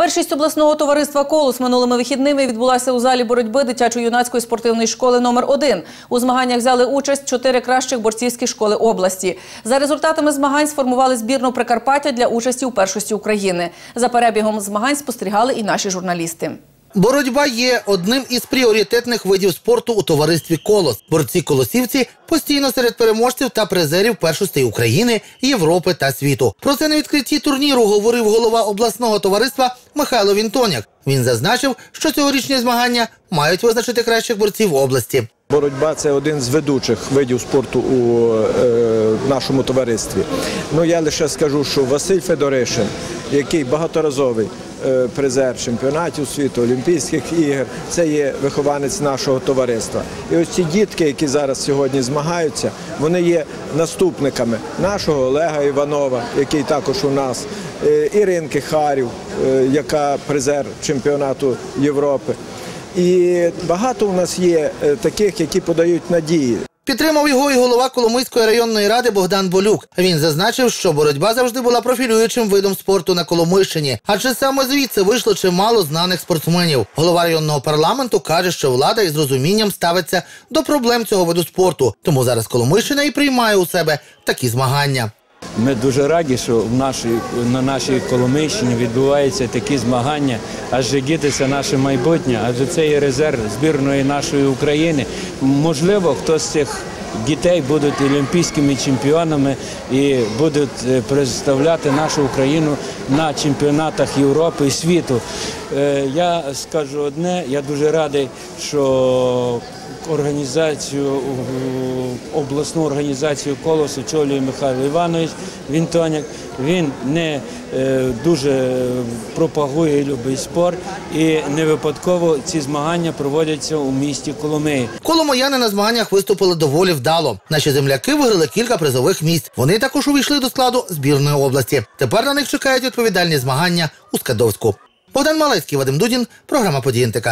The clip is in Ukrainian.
Першість обласного товариства Колос минулими вихідними відбулася у залі боротьби дитячо-юнацької спортивної школи номер 1 У змаганнях взяли участь чотири кращих борцівські школи області. За результатами змагань сформували збірну Прикарпаття для участі у першості України. За перебігом змагань спостерігали і наші журналісти. Боротьба є одним із пріоритетних видів спорту у товаристві Колос. Борці колосівці постійно серед переможців та призерів першостей України, Європи та світу. Про це на відкритті турніру говорив голова обласного товариства Михайло Вінтоняк. Він зазначив, що цьогорічні змагання мають визначити кращих борців області. Боротьба це один з ведучих видів спорту у е, нашому товаристві. Ну я лише скажу, що Василь Федоришин, який багаторазовий призер чемпіонатів світу, Олімпійських ігор, це є вихованець нашого товариства. І ось ці дітки, які зараз сьогодні змагаються, вони є наступниками нашого Олега Іванова, який також у нас, е, Іринки Харів, е, яка призер чемпіонату Європи. І багато у нас є е, таких, які подають надії. Підтримав його і голова Коломийської районної ради Богдан Болюк. Він зазначив, що боротьба завжди була профілюючим видом спорту на Коломийщині, адже саме звідси вийшло чимало знаних спортсменів. Голова районного парламенту каже, що влада із розумінням ставиться до проблем цього виду спорту. Тому зараз Коломийщина і приймає у себе такі змагання. Ми дуже раді, що в нашій, на нашій Коломийщині відбуваються такі змагання, адже діти це наше майбутнє, адже це є резерв збірної нашої України. Можливо, хтось з цих дітей будуть олімпійськими чемпіонами і будуть е, представляти нашу Україну на чемпіонатах Європи і світу. Е, Я скажу одне, я дуже радий, що організацію обласну організацію колос очолює Михайло Іванович Вінтоняк. Він не е, дуже пропагує і любить спорт, і не випадково ці змагання проводяться у місті Коломиї. Коломияни на змаганнях виступили доволі вдало. Наші земляки виграли кілька призових місць. Вони також увійшли до складу збірної області. Тепер на них чекають відповідальні змагання у Скадовську. Богдан Малецький, Вадим Дудін, програма «Події НТК».